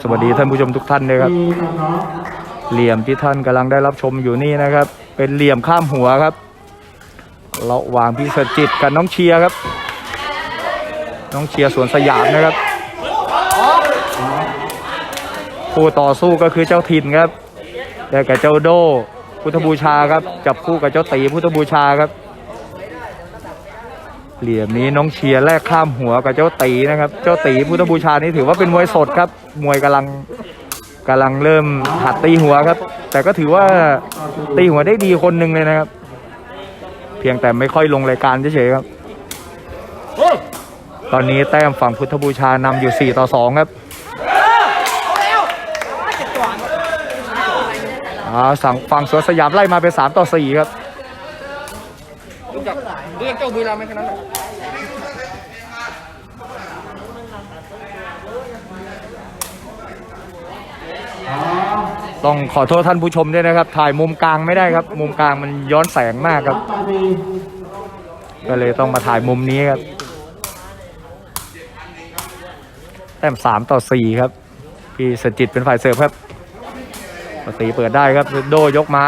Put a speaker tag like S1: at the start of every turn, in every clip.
S1: สวัสดีท่านผู้ชมทุกท่านเลยครับ เหลี่ยมที่ท่านกำลังได้รับชมอยู่นี่นะครับ เป็นเหลี่ยมข้ามหัวครับเระวางพี่สจิตกับน้องเชียร์ครับ น้องเชียร์สวนสยามนะครับผู้ต่อสู้ก็คือเจ้าถิ่นครับแต่กับเจ้าโดพุทธบูชาครับ จับคู่กับเจ้าตีพุทธบูชาครับ เหลี่ยมนี้น้องเชียร์แลกข้ามหัวกับเจ้าตีนะครับ เจ้าตีพุทธบูชานี่ถือว่าเป็นมวยสดครับ มวยกำลังกำลังเริ่มหัดตีหัวครับ แต่ก็ถือว่าตีหัวได้ดีคนหนึ่งเลยนะครับ เพียงแต่ไม่ค่อยลงรายการเฉยๆครับ ตอนนี้แต้มฝั่งพุทธบูชานำอยู่ 4 ต่อ 2 ครับอ่าสั่งฝั่งสวนสยามไล่มาเป็น 3 ต่อ 4 ครับ
S2: รู้จักรู้จักเจ้าบุรีรัมย์ไหมแค่นั้นแหละ
S1: ต้องขอโทษท่านผู้ชมด้วยนะครับ ถ่ายมุมกลางไม่ได้ครับ มุมกลางมันย้อนแสงมากครับ ก็เลยต้องมาถ่ายมุมนี้ครับ แต้มสามต่อสี่ครับ พี่สจิตเป็นฝ่ายเสิร์ฟครับปตีเปิดได้ครับโดยกมา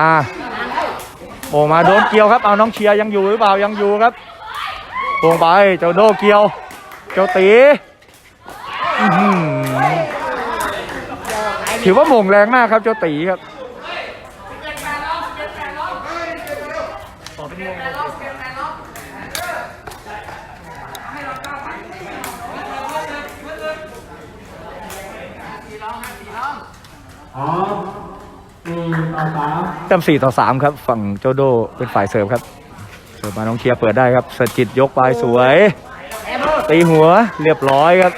S1: โอมาโดนเกี่ยวครับ เอาน้องเชียร์ยังอยู่หรือเปล่ายังอยู่ครับโป่งไปเจ้าโดเกี่ยว เจ้าตี ถือว่าโมงแรงมากครับเจ้าตีครับ
S3: อ๋อหนึ่ต่อสาม
S1: แต้มสี่ต่อสามครับ ฝั่งเจ้าโดเป็นฝ่ายเสิร์ฟครับ เสิร์ฟมาน้องเชียเปิดได้ครับสจิตยกไปสวย ตีหัวเรียบร้อยครับ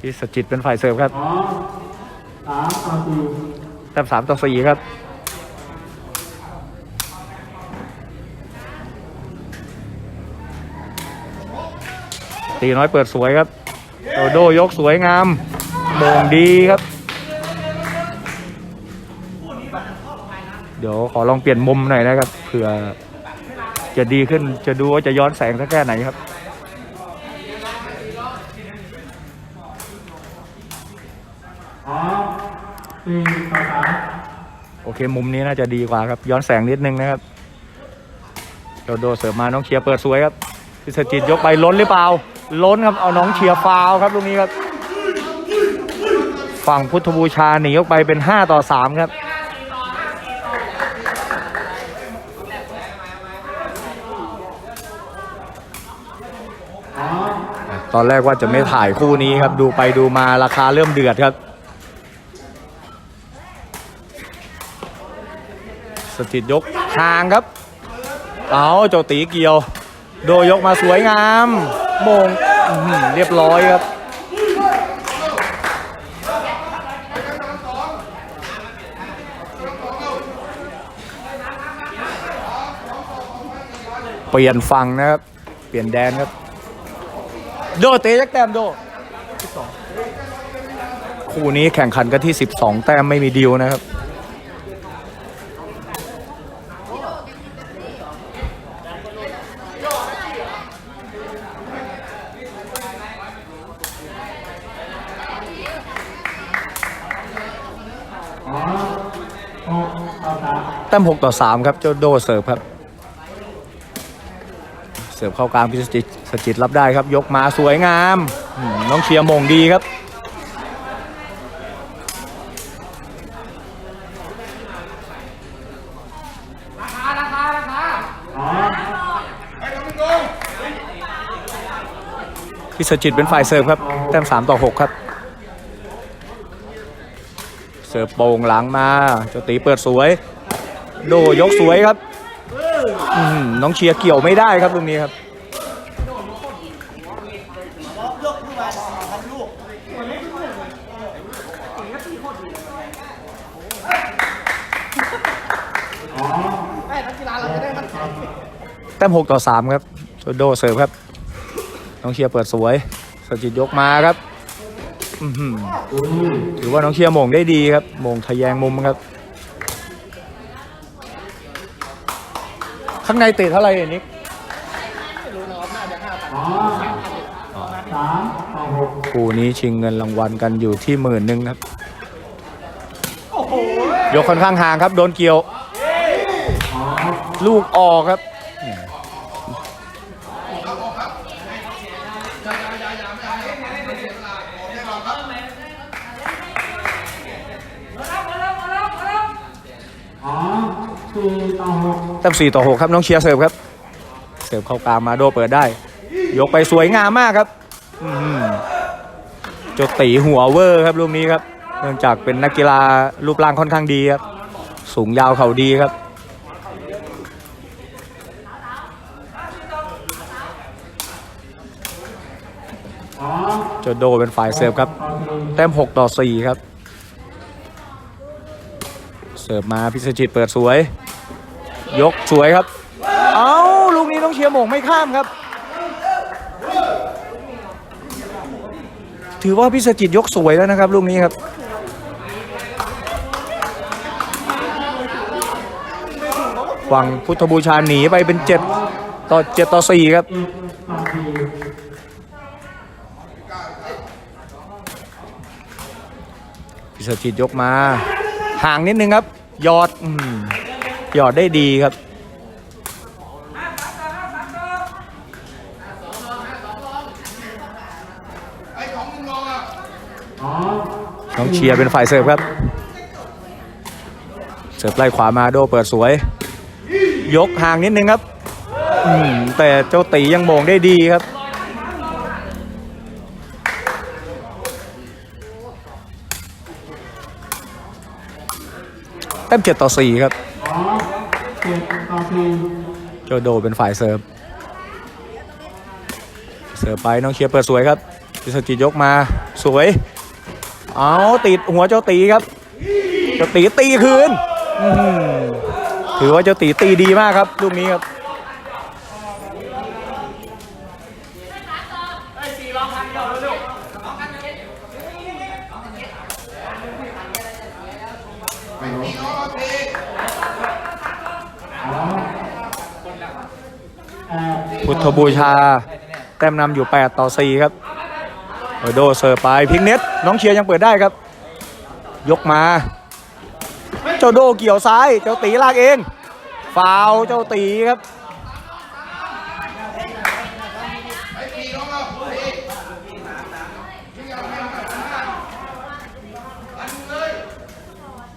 S1: ที่สจิตเป็นฝ่ายเสิร์ฟครับ
S3: อ๋อสามต่อสี่
S1: แต้มสามต่อสี่ครับตีน้อยเปิดสวยครับโดโดยกสวยงามโด่งดีครับ เดี๋ยวขอลองเปลี่ยนมุมหน่อยนะครับเผื่อจะดีขึ้นจะดูว่าจะย้อนแสงสักแค่ไหนครับ
S3: อ๋อสี่ต่อสาม
S1: โอ เคมุมนี้น่าจะดีกว่าครับ ย้อนแสงนิดนึงนะครับโดโดเสร์ฟมาน้องเชียร์เปิดสวยครับพิสจิตยกไปล้นหรือเปล่า ล้นครับเอาน้องเชียร์ฟาวครับลูกนี้ครับ ฝั่งพุทธบูชาหนีออกไปเป็น 5 ต่อ 3 ครับตอนแรกว่าจะไม่ถ่ายคู่นี้ครับ ดูไปดูมาราคาเริ่มเดือดครับ สถิตยกห่างครับ เอาเจ้าตีเกี่ยว โดยยกมาสวยงามมงเรียบร้อยครับเปลี่ยนฝั่งนะครับ เปลี่ยนแดนครับ โดเตะยักแต้มโดคู่นี้แข่งขันกันที่ 12 แต้มไม่มีดิวนะครับ
S3: อ๋อหกต่อสาม
S1: แต้ม 6 ต่อ 3 ครับ เจ้าโดเสิร์ฟครับ เสิร์ฟเข้ากลางพิสจิตสจิตรับได้ครับ ยกมาสวยงาม น้องเชียร์มงดีครับ พิสจิตเป็นฝ่ายเสิร์ฟครับ แต้ม 3 ต่อ 6 ครับเสิร์ฟโป่งหลังมาเจ้าตีเปิดสวย โดยกสวยครับน้องเชียร์เกี่ยวไม่ได้ครับตรงนี้ครับแต้ม6ต่อ3ครับโดเสิร์ฟครับน้องเชียร์เปิดสวยสจิตยกมาครับถือว่าน้องเชียร์มงได้ดีครับมงทะแยงมุมครับ ข้างในเตะเท่าไหร่นิก
S3: อ๋อสามต่อหก
S1: คู่นี้ชิงเงินรางวัลกันอยู่ที่หมื่นหนึ่งครับยกค่อนข้างห่างครับ โดนเกี่ยว
S3: อ๋อ
S1: ลูกออกครับ
S3: อ๋อสี่ต่อหก
S1: แต้มสี่ต่อหกครับน้องเชียร์เสิร์ฟครับ เสิร์ฟเข้ากลางมาโดเปิดได้ ยกไปสวยงามมากครับจดตีหัวเวอร์ครับลูกนี้ครับ เนื่องจากเป็นนักกีฬารูปร่างค่อนข้างดีครับ สูงยาวเข่าดีครับ
S3: อ๋อ
S1: โดเป็นฝ่ายเสิร์ฟครับ
S3: ต่อสี่
S1: แต้ม 6 ต่อ 4 ครับ เสิร์ฟมาพิสจิตเปิดสวย ยกสวยครับ เอ้าลูกนี้ต้องเชียร์หมงไม่ข้ามครับ ถือว่าพิสจิตยกสวยแล้วนะครับ ลูกนี้ครับ ฝั่งพุทธบูชาหนีไปเป็น7ต่อ7ต่อ4ครับ
S3: ต่อสี่ครับ
S1: พิสจิตยกมา ห่างนิดนึงครับ ยอดอ หยอดได้ดีครับ
S3: อ๋อ
S1: น้องเชียร์เป็นฝ่ายเสิร์ฟครับ เสิร์ฟไล่ขวามาโดเปิดสวย ยกห่างนิดนึงครับแต่เจ้าตียังโมงได้ดีครับแต้มเจ็ดต่อสี่ครับ
S3: เจ้า
S1: โดเป็นฝ่ายเสิร์ฟ เสิร์ฟไปน้องเชียร์เปิดสวยครับจิสจิยกมาสวย เอาติดหัวเจ้าตีครับ เจ้าตีตีคืน ถือว่าเจ้าตีตีดีมากครับลูกนี้ครับ
S3: อ๋อแปด
S1: พุทธบูชา แต้มนำอยู่ 8 ต่อ 4 ครับโอโดเสิร์ฟไปพิงเน็ต น้องเชียร์ยังเปิดได้ครับ ยกมา เจ้าโดเกี่ยวซ้าย เจ้าตีลากเอง ฟาวเจ้าตีครับ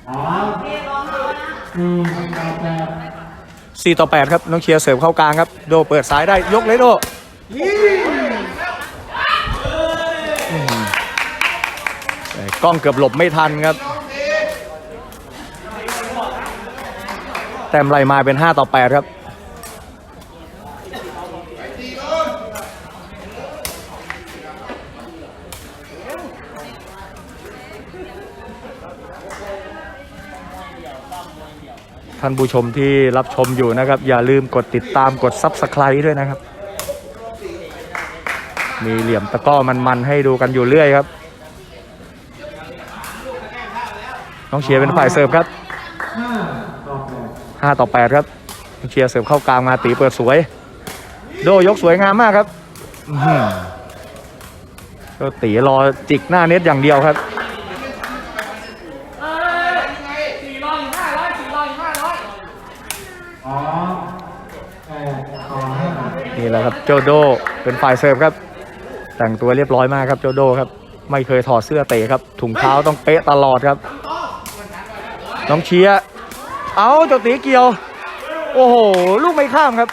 S3: อ๋อสี่ต่อแปด
S1: 4 ต่อ 8 ครับ น้องเชียร์เสริมเข้ากลางครับ โดเปิดซ้ายได้ยกเลยโดแต่กล้องเกือบหลบไม่ทันครับ แต้มไล่มาเป็น 5 ต่อ 8 ครับ ท่านผู้ชมที่รับชมอยู่นะครับ อย่าลืมกดติดตามกด Subscribe ด้วยนะครับ มีเหลี่ยมตะก้อมันๆให้ดูกันอยู่เรื่อยครับ น้องเชียร์เป็นฝ่ายเสิร์ฟครับ
S3: ห้าต่อแปด
S1: 5ต่อ8ครับน้องเชียร์เสิร์ฟเข้ากลางมาตีเปิดสวย โดยกสวยงามมากครับก็ตีรอจิกหน้าเน็ตอย่างเดียวครับ
S3: อ๋อแปดต่อห้า
S1: นี่ แหละครับโจโดเป็นฝ่ายเสิร์ฟครับ แต่งตัวเรียบร้อยมากครับโจโดครับ ไม่เคยถอดเสื้อเตะครับ ถุงเท้าต้องเป๊ะตลอดครับ น้องเชียเอาเจ้าตีเกี่ยว โอ้โห ลูกไม่ข้ามครับ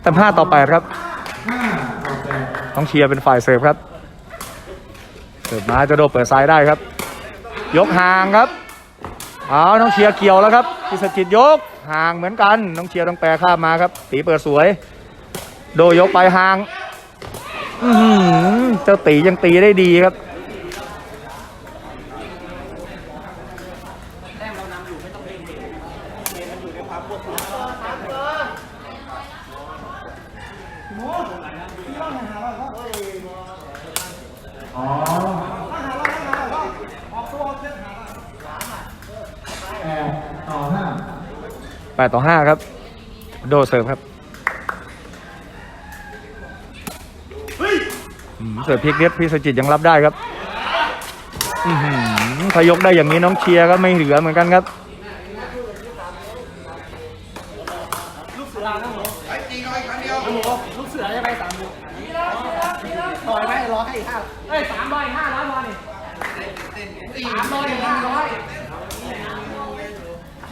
S1: แต่ห้าต่อแปดครับน้องเชียร์เป็นฝ่ายเสิร์ฟครับ เปิดมาจะโดดเปิดซ้ายได้ครับ ยกห่างครับเอาน้องเชียร์เกี่ยวแล้วครับพิสกิจยกห่างเหมือนกัน น้องเชียร์ต้องแปรข้ามาครับตีเปิดสวย โดยกไปห่างเจ้าตียังตีได้ดีครับ
S3: อ๋อแปดต่อห้า
S1: แปดต่อห้าครับ โดเสิร์ฟครับอืมเสิร์ฟพลิกเน็ตพี่สจิตยังรับได้ครับอื้อหือถ้ายกได้อย่างนี้น้องเชียร์ก็ไม่เหลือเหมือนกันครับ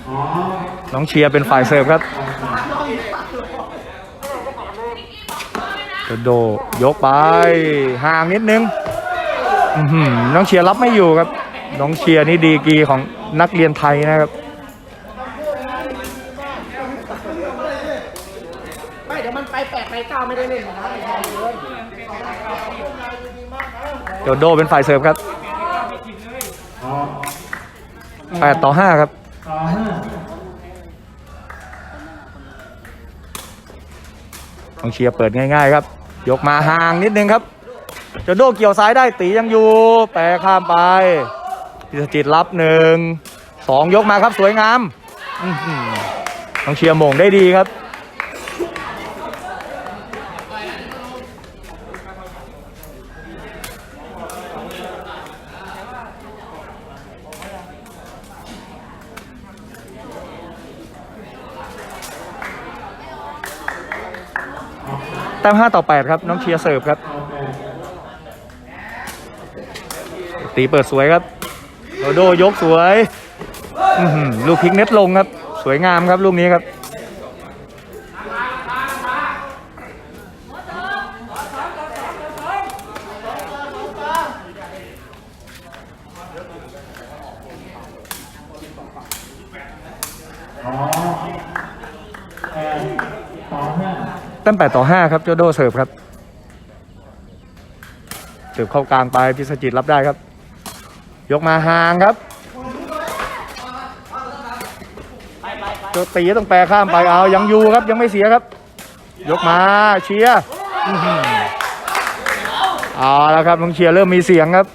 S3: อ๋อ
S1: น้อง เชียร์เป็นฝ่ายเสิร์ฟครับโดยกไปห่างนิดนึงอื้อหือน้องเชียร์รับไม่อยู่ครับ น้องเชียร์นี่ดีกรีของนักเรียนไทยนะครับ
S4: ไม่เดี๋ยวมันไปแปดไปเก้าไม่ได้เล่นนะ
S1: โดโดเป็นฝ่ายเสิร์ฟครับ
S3: อ๋อ
S1: แปดต่อห้าครับ
S3: ต่อห้า
S1: น้องเชียร์เปิดง่าย ๆ ครับ ยกมาห่างนิดนึงครับจะโดเกี่ยวซ้ายได้ตียังอยู่ แปรข้ามไปพิสจิตรับหนึ่งสองยกมาครับสวยงามต้องเชียร์โมงได้ดีครับ แต้มห้าต่อแปดครับ น้องเชียร์เสิร์ฟครับ
S3: ตี
S1: เปิดสวยครับโดโดยกสวย ลูกพลิกเน็ตลงครับ สวยงามครับลูกนี้ครับ
S3: อ๋อแปดต่อห้า
S1: แต้มแปดต่อห้าครับโจโดเสิร์ฟครับ เสิร์ฟเข้ากลางไปพิสจิตรับได้ครับ ยกมาห่างครับโจตีต้องแปรข้ามไปเอายังอยู่ครับยังไม่เสียครับ ยกมาเชียร์อ๋อหือเอาแล้วครับน้องเชียร์เริ่มมีเสียงครับ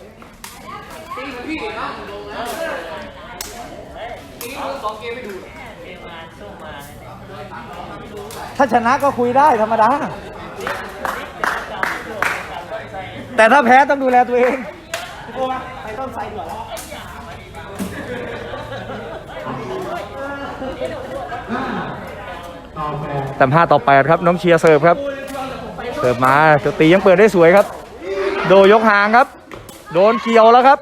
S1: ถ้าชนะก็คุยได้ธรรมดา แต่ถ้าแพ้ต้องดูแลตัวเอง
S3: ต่อแปด
S1: แต่ห้าต่อแปดครับ น้องเชียร์เสิร์ฟครับ เสิร์ฟมาเจตียังเปิดได้สวยครับ โดยกห่างครับ โดนเกี่ยวแล้วครับ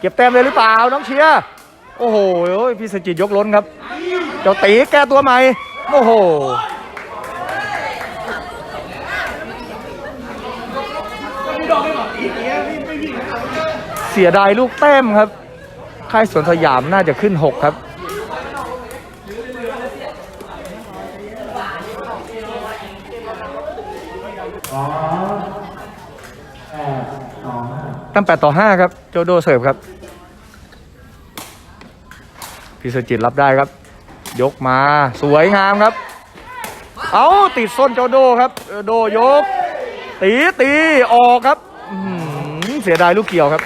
S1: เก็บแต้มเลยหรือเปล่า น้องเชียร์โอ้โหพี่สจิตยกล้นครับ เจ้าตีแก้ตัวใหม่ โอ้โห เสียดายลูกแต้มครับ ค่ายสวนสยามน่าจะขึ้น 6 ครับ
S3: ตั้
S1: งแปดต่อห้าครับ โจโดเสิร์ฟครับพิสจิตรับได้ครับ ยกมาสวยงามครับ เอาติดส้นโจโดครับ โดยก ตีตีออกครับเสียดายลูกเกี่ยวครับ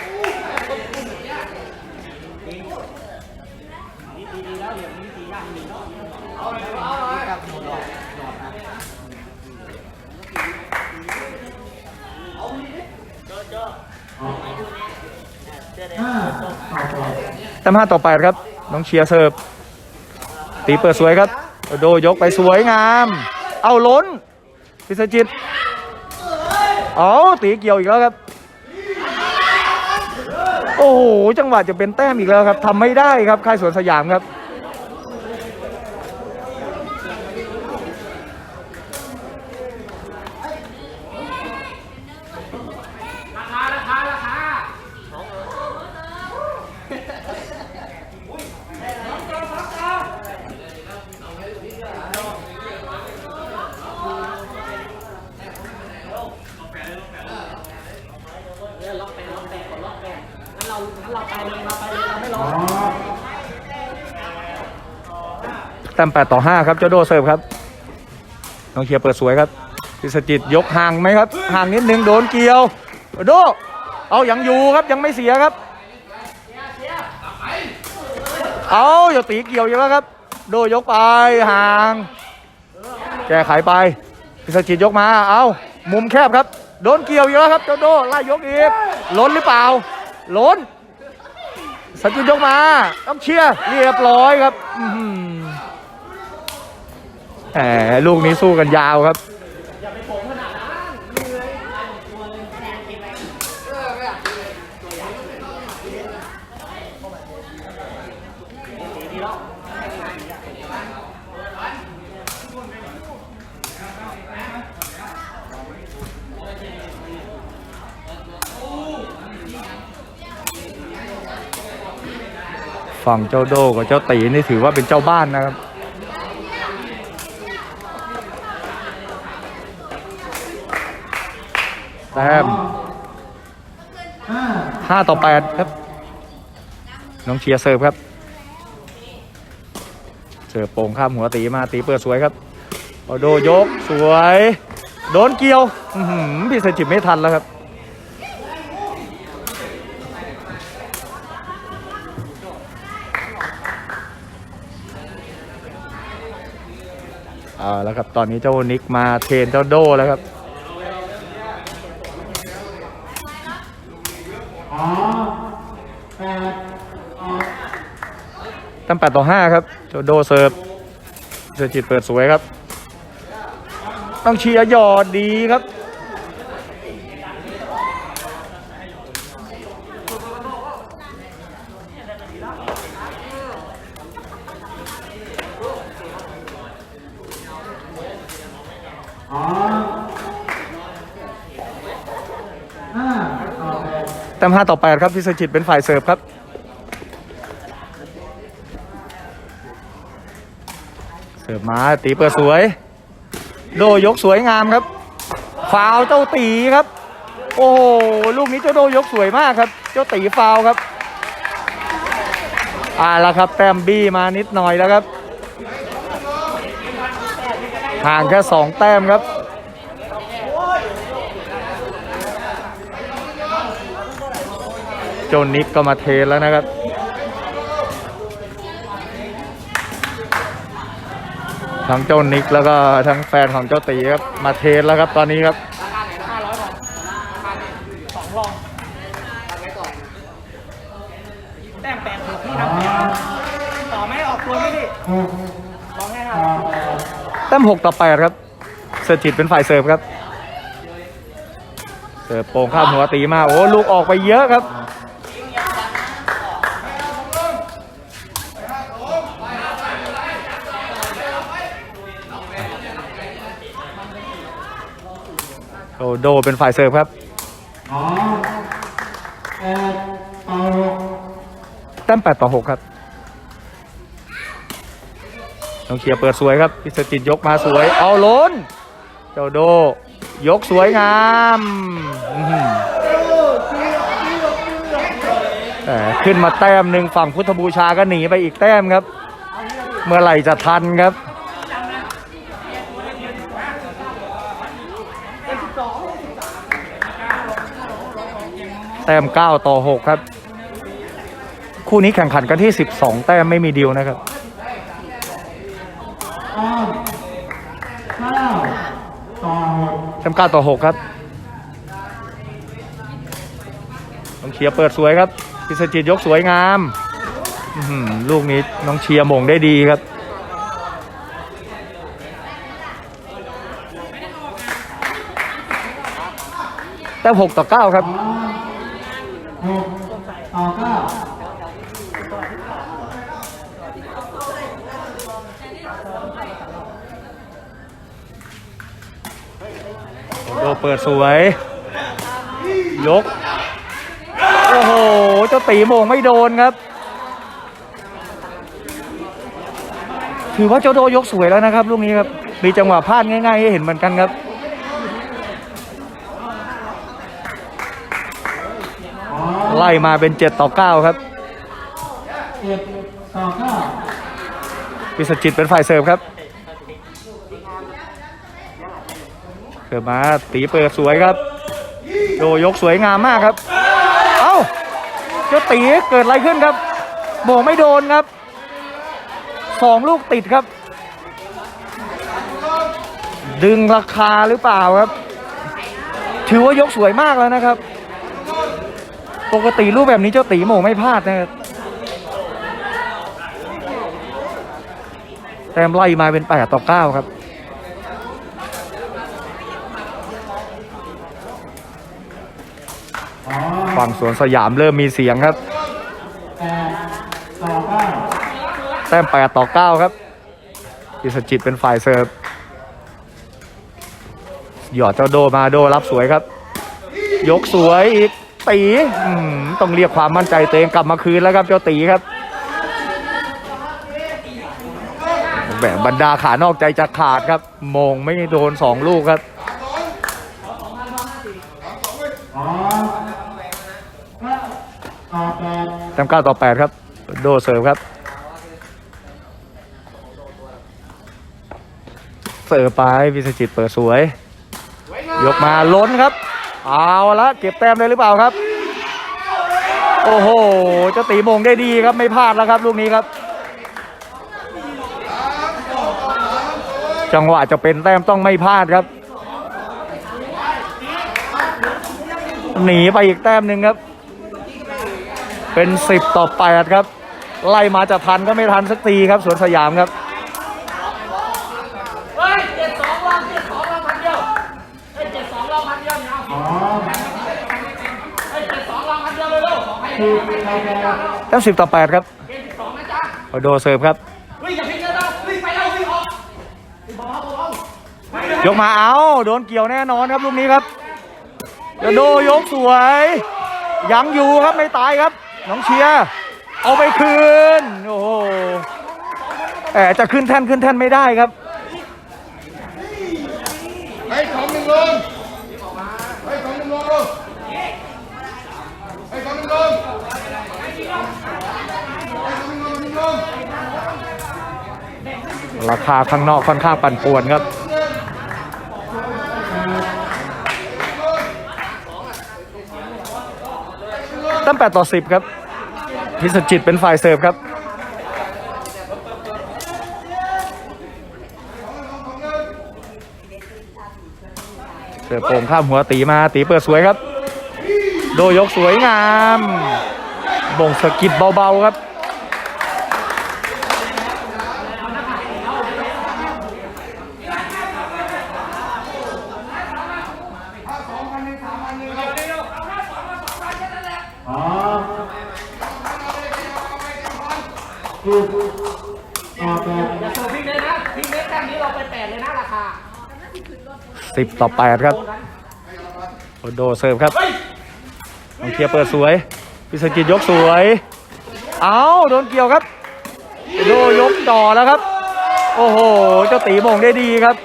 S3: ห้าต่อแปด
S1: แต้มห้าต่อไปครับ น้องเชียร์เสิร์ฟตีเปิดสวยครับ โดยกไปสวยงาม เอาล้นพิษจิตเอาตีเกี่ยวอีกแล้วครับ โอ้โหจังหวะจะเป็นแต้มอีกแล้วครับทำไม่ได้ครับค่ายสวนสยามครับ
S3: อ๋อ
S1: แต้มแปดต่อห้าครับเจ้าโดเสิร์ฟครับน้องเชียร์เปิดสวยครับพิสจิตยกห่างไหมครับห่างนิดนึงโดนเกี่ยวโดเอายังอยู่ครับยังไม่เสียครับ เอาอย่าตีเกี่ยวอยู่แล้วครับ โดยกไปห่าง แก้ไขไปพิสจิตยกมา เอามุมแคบครับ โดนเกี่ยวอยู่แล้วครับเจ้าโดไล่ยกอีกล้นหรือเปล่าล้นสจิตยกมา ต้องเชียร์เรียบร้อยครับ แหมลูกนี้สู้กันยาวครับฝั่งเจ้าโดกับเจ้าตีนี่ถือว่าเป็นเจ้าบ้านนะครับ แต้ม
S3: ห้า
S1: ห้าต่อแปดครับ น้องเชียร์เสิร์ฟครับ เสิร์ฟโป่งข้ามหัวตีมาตีเปิดสวยครับโอโดยกสวย โดนเกี่ยวพี่สจิบไม่ทันแล้วครับเอาแล้วครับ ตอนนี้เจ้านิกมาเทนเจ้าโดแล้วครับ
S3: อ๋อแปดออก
S1: ตั้งแปดต่อห้าครับโจโดเสิร์ฟเสอจิตเปิดสวยครับ ต้องเชียร์หยอดดีครับ
S3: อ๋อห้าต่อแปด
S1: แต้มห้าต่อแปดครับพิสจิตเป็นฝ่ายเสิร์ฟครับ เสิร์ฟมาตีเปิดสวย โดยกสวยงามครับฟาวเจ้าตีครับ โอ้โหลูกนี้เจ้าโดยกสวยมากครับ เจ้าตีฟาวครับอ่าแล้วครับแต้มบี้มานิดหน่อยแล้วครับห่างแค่สองแต้มครับโจนิกก็มาเทแล้วนะครับ ทั้งเจ้านิกแล้วก็ทั้งแฟนของเจ้าตีครับมาเทสแล้วครับตอนนี้ครับ
S4: แต้มแปดถูกพี่ครับต่อไม่ออกตัวไม่ดิ
S3: หก
S4: ลองให้ค
S3: ต่
S4: รั
S3: อบแปด
S1: แต้มหกต่อแปดครับเสอจิตเป็นฝ่ายเสิร์ฟครับ เสิร์ฟโป่งข้ามหัวตีมาโอ้ลูกออกไปเยอะครับ โดโดเป็นฝ่ายเสิร์ฟครับ
S3: อ๋อแปดต่อหก
S1: แต้มแปดต่อหกครับน้องเชียร์เปิดสวยครับพิสจิตยกมาสวย เอาล้น เจ้าโด ยกสวยงามอื้อหือแต่ขึ้นมาแต้มหนึ่งฝั่งพุทธบูชาก็หนีไปอีกแต้มครับ เมื่อไหร่จะทันครับ แต้ม 9 ต่อ 6 ครับ คู่นี้แข่งขันกันที่ 12 แต้มไม่มีดีลนะครับ
S3: อ้มเก้าต่อหก
S1: แต้ม 9 ต่อ 6 ครับน้องเชียร์เปิดสวยครับพิสจิตยกสวยงามอือหือลูกนี้น้องเชียร์มงได้ดีครับ แต้ม6ต่อ9ครับ
S3: หกต่อเก้า
S1: โดเปิดสวย ยก โอ้โห เจ้าตีโมงไม่โดนครับ ถือว่าเจ้าโดยกสวยแล้วนะครับลูกนี้ครับ มีจังหวะพลาดง่ายๆให้เห็นเหมือนกันครับ
S3: อ๋อ
S1: ไล่มาเป็น 7 ต่อ 9 ครับ
S3: เจ็ดต่อเก้า
S1: วิสจิตเป็นฝ่ายเสิร์ฟครับเกิดมาตีเปิดสวยครับ โดยกสวยงามมากครับ เอ้าเจ้าตีเกิดอะไรขึ้นครับโมงไม่โดนครับสองลูกติดครับ ดึงราคาหรือเปล่าครับ ถือว่ายกสวยมากแล้วนะครับ ปกติรูปแบบนี้เจ้าตีโมงไม่พลาดนะครับแต้มไล่มาเป็น8ต่อ9ครับ ฝั่งสวนสยามเริ่มมีเสียงครับ
S3: แปดต่อเก้า
S1: แต้ม8ต่อ9ครับอิสจิตเป็นฝ่ายเสิร์ฟหยอดเจ้าโดมาโดรับสวยครับ ยกสวยอีก ตีต้องเรียกความมั่นใจตัวเองกลับมาคืนแล้วครับเจ้าตีครับแบบบรรดาขานอกใจจะขาดครับมงไม่โดนสองลูกครับ
S3: แปด
S1: แต้มเก้าต่อแปดครับ โดเสิร์ฟครับ เสิร์ฟไปวิสจิตเปิดสวย ยกมาล้นครับ เอาละเก็บแต้มได้หรือเปล่าครับ โอ้โหเจ้าตีมงได้ดีครับไม่พลาดแล้วครับลูกนี้ครับ จังหวะจะเป็นแต้มต้องไม่พลาดครับ หนีไปอีกแต้มหนึ่งครับ เป็นสิบต่อแปดครับ ไล่มาจะทันก็ไม่ทันสักทีครับสวนสยามครับ
S4: เฮ้ยเจ็ดสองลองเจ็ดสองลองพันเดียวเฮ้ยเจ็ดสองลองพันเดียวเนี่ยเอา
S3: อ๋อ
S4: เฮ้ยเจ็ดสองลองพันเดียว เร็วๆของใคร
S3: คือใครแพ้
S1: แต้มสิบต่อแปดครับ
S4: เกมสิบสอ
S1: โอโดเสิร์ฟครับ
S4: วิ่งอย่าพิงเลยนะวิ่งไปแล้ววิ่งออกเบาๆเบย
S1: ยกมาเอาโดนเกี่ยวแน่นอนครับลูกนี้ครับโอโดยกสวย ยังอยู่ครับไม่ตายครับ น้องเชียร์เอาไปคืน โอ้โหแต่จะขึ้นแท่นขึ้นแท่นไม่ได้ครับ
S2: ไอ้ของหนึ่งลงไอ้ของหนึ่งลงไอ้ของหนึ่งลงไอ้ของหนึ่งลงหนึ่งลง
S1: ราคาข้างนอกค่อนข้างปั่นป่วนครับตั้งแปดต่อสิบครับ พิสจิตเป็นฝ่ายเสิร์ฟครับ เสิร์ฟโป่งข้ามหัวตีมาตีเปิดสวยครับ โดยกสวยงาม บ่งสะกิดเบา ๆ ครับ
S3: 10 ต่อ
S4: 8 ค
S1: รับโอโดเซิร์ฟครับมองเคียเปิดสวย พิสกิจยกสวย เอาโดนเกี่ยวครับโดยกต่อแล้วครับ โอ้โห เจ้าตีมงได้ดีครับ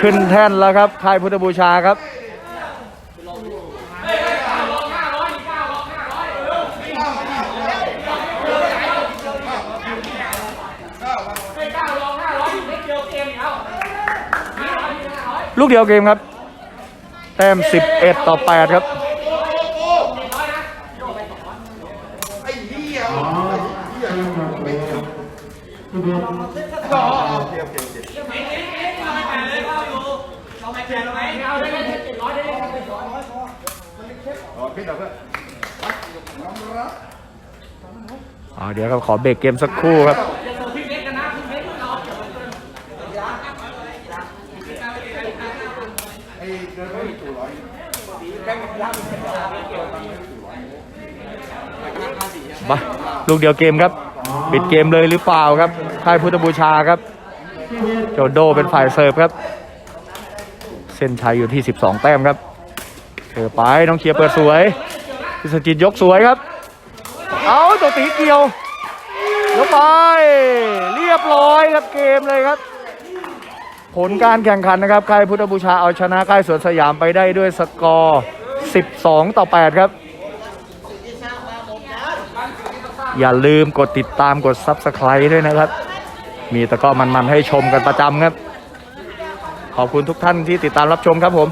S1: ขึ้นแท่นแล้วครับค่ายพุทธบูชาครับ
S4: ลูกเดียวเกม
S1: ครับ แต้ม 11 ต่อ 8 ครับ
S2: เอ๋
S3: อคือหมด
S2: ต่อโอเค
S4: ร้อยได้ได้เจ็ดร้อย
S2: โอเคเดี๋ยวเพื่อ
S1: เดี๋ยวครับขอเบรกเกมสักครู่ครับ
S4: อย่าเสิร์ฟพิงเล็กกันนะพิงเล็กเรา
S2: ไอ้ เดินไปตู่ร้อย
S1: มาลูกเดียวเกมครับ ปิดเกมเลยหรือเปล่าครับค่ายพุทธบูชาครับโจโดเป็นฝ่ายเสิร์ฟครับ เส้นชัยอยู่ที่ 12 แต้มครับเสิร์ฟไปน้องเคลียร์เปิดสวยพิสจิตยกสวยครับ เอาตัวตีเกี่ยวยกไป เรียบร้อยครับเกมเลยครับ ผลการแข่งขันนะครับค่ายพุทธบูชาเอาชนะค่ายสวนสยามไปได้ด้วยสกอร์ 12 ต่อ 8 ครับ อย่าลืมกดติดตามกด Subscribe ด้วยนะครับ มีตะก้อมันๆให้ชมกันประจำครับ ขอบคุณทุกท่านที่ติดตามรับชมครับผม